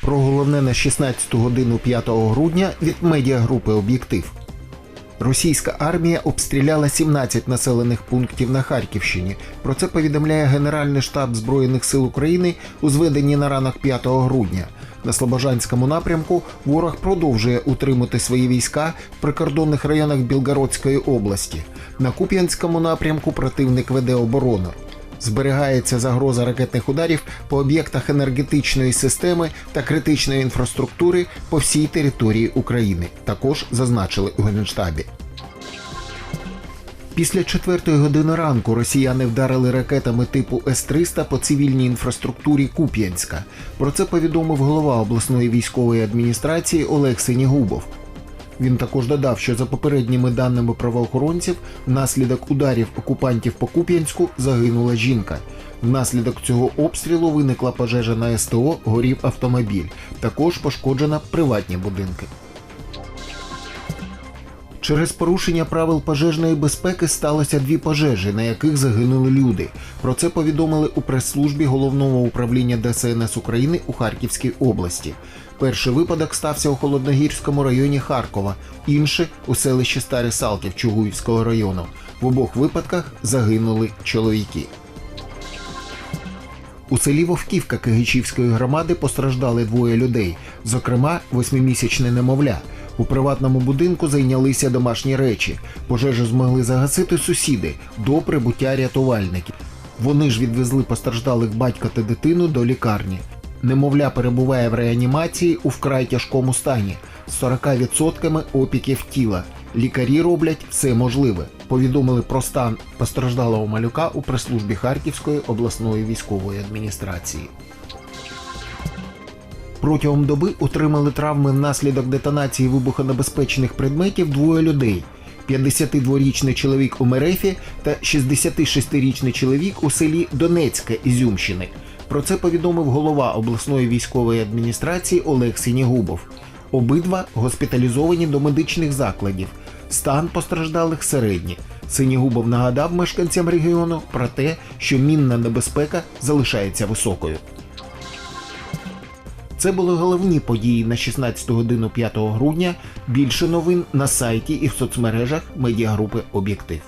Про головне на 16 годину 5 грудня від медіагрупи Об'єктив. Російська армія обстріляла 17 населених пунктів на Харківщині. Про це повідомляє Генеральний штаб Збройних сил України у зведенні на ранок 5 грудня. На Слобожанському напрямку ворог продовжує утримати свої війська в прикордонних районах Білгородської області. На Куп'янському напрямку противник веде оборону. Зберігається загроза ракетних ударів по об'єктах енергетичної системи та критичної інфраструктури по всій території України. Також зазначили у Генштабі. Після четвертої години ранку росіяни вдарили ракетами типу С-300 по цивільній інфраструктурі Куп'янська. Про це повідомив голова обласної військової адміністрації Олег Синігубов. Він також додав, що за попередніми даними правоохоронців, внаслідок ударів окупантів по Куп'янську загинула жінка. Внаслідок цього обстрілу виникла пожежа на СТО, горів автомобіль. Також пошкоджена приватні будинки. Через порушення правил пожежної безпеки сталося дві пожежі, на яких загинули люди. Про це повідомили у прес-службі головного управління ДСНС України у Харківській області. Перший випадок стався у холодногірському районі Харкова, інший у селищі Старий Салтів Чугуївського району. В обох випадках загинули чоловіки. У селі Вовківка Кигичівської громади постраждали двоє людей, зокрема, восьмимісячне немовля. У приватному будинку зайнялися домашні речі. Пожежу змогли загасити сусіди до прибуття рятувальників. Вони ж відвезли постраждалих батька та дитину до лікарні. Немовля перебуває в реанімації у вкрай тяжкому стані з 40% опіків тіла. Лікарі роблять все можливе. Повідомили про стан постраждалого малюка у прес-службі Харківської обласної військової адміністрації. Протягом доби отримали травми внаслідок детонації вибухонебезпечних предметів двоє людей. 52-річний чоловік у Мерефі та 66-річний чоловік у селі Донецьке Ізюмщини. Про це повідомив голова обласної військової адміністрації Олег Сінігубов. Обидва госпіталізовані до медичних закладів. Стан постраждалих середній. Синігубов нагадав мешканцям регіону про те, що мінна небезпека залишається високою. Це були головні події на 16 годину 5 грудня. Більше новин на сайті і в соцмережах медіагрупи Об'єктив.